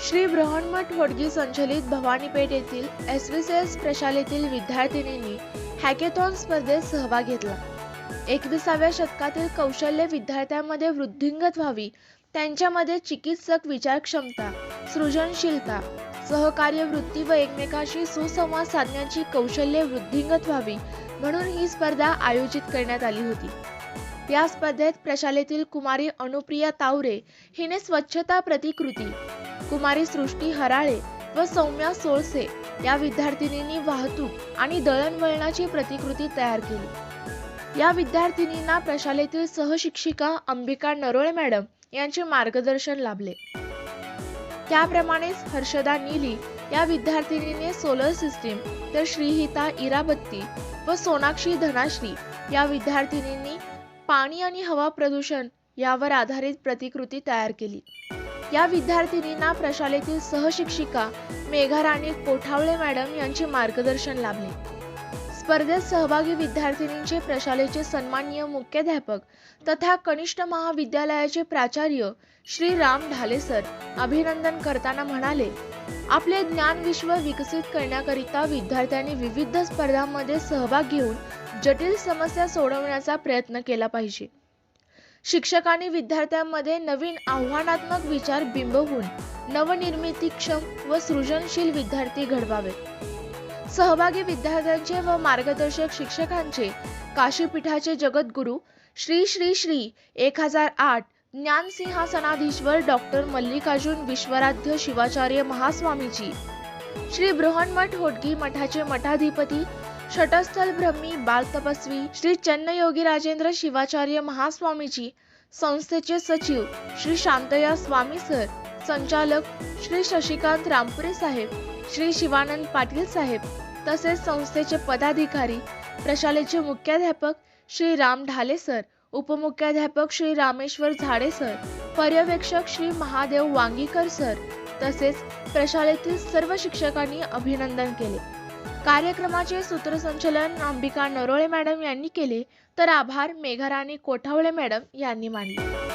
श्री बृहन्मठ होडगी संचलित भवानीपेठ येथील S V C S प्रशालेतील विद्यार्थिनींनी हॅकेथॉन स्पर्धेत सहभाग घेतला. एकविसाव्या शतकातील कौशल्य विद्यार्थ्यांमध्ये वृद्धिंगत व्हावी त्यांच्यामध्ये चिकित्सक विचारक्षमता सृजनशीलता सहकार्य वृत्ती व एकमेकाशी सुसंवाद साधण्याची कौशल्य वृद्धिंगत व्हावी म्हणून ही स्पर्धा आयोजित करण्यात आली होती. या स्पर्धेत प्रशालेतील कुमारी अनुप्रिया तावरे हिने स्वच्छता प्रतिकृती कुमारी सृष्टी हराळे व सौम्या सोळसे या विद्यार्थिनींनी वाहतूक आणि दळणवळणाची प्रतिकृती तयार केली. या विद्यार्थिनींना प्रशालेतील सहशिक्षिका अंबिका नरोळे मॅडम यांचे मार्गदर्शन लाभले. त्याप्रमाणेच हर्षदा नीली या विद्यार्थिनीने सोलर सिस्टीम तर श्रीहिता इराबत्ती व सोनाक्षी धनाश्री या विद्यार्थिनींनी पाणी आणि हवा प्रदूषण यावर आधारित प्रतिकृती तयार केली. या विद्यार्थिनींना प्रशालेतील सहशिक्षिका मेघाराणी कोठावळे मॅडम यांचे मार्गदर्शन लाभले. स्पर्धेत सहभागी विद्यार्थिनींचे प्रशालेचे सन्माननीय मुख्याध्यापक तथा कनिष्ठ महाविद्यालयाचे प्राचार्य श्री राम ढाले सर अभिनंदन करताना म्हणाले आपले ज्ञान विश्व विकसित करण्याकरिता विद्यार्थ्यांनी विविध स्पर्धांमध्ये सहभाग घेऊन जटिल समस्या सोडवण्याचा प्रयत्न केला पाहिजे. शिक्षकांनी विद्यार्थ्यांमध्ये नवीन आव्हानात्मक विचार बिंबवून नवनिर्मितीक्षम व सृजनशील विद्यार्थी घडवावेत सहभागी विद्यार्थ्यांचे व मार्गदर्शक शिक्षकांचे काशीपीठाचे जगद्गुरू श्री श्री श्री एक हजार आठ ज्ञानसिंहासनाधीश्वर डॉक्टर मल्लिकार्जुन विश्वराध्य शिवाचार्य महास्वामीजी श्री बृहन्मठ होटगी मठाचे मठाधिपती षटस्थल ब्रह्मी बाल तपस्वी श्री चन्नयोगी राजेंद्र शिवाचार्य महास्वामीजी संस्थेचे सचिव श्री शांतया स्वामी सर संचालक श्री शशिकांत रामपुरे साहेब श्री शिवानंद पाटील साहेब तसेच संस्थेचे पदाधिकारी प्रशालेचे मुख्याध्यापक श्री राम ढाले सर उपमुख्याध्यापक श्री रामेश्वर झाडे सर पर्यवेक्षक श्री महादेव वांगीकर सर तसेच प्रशालेतील सर्व शिक्षकांनी अभिनंदन केले. कार्यक्रमाचे सूत्रसंचलन अंबिका नरोळे मॅडम यांनी केले. तर आभार मेघाराणी कोठावळे मॅडम यांनी मानले.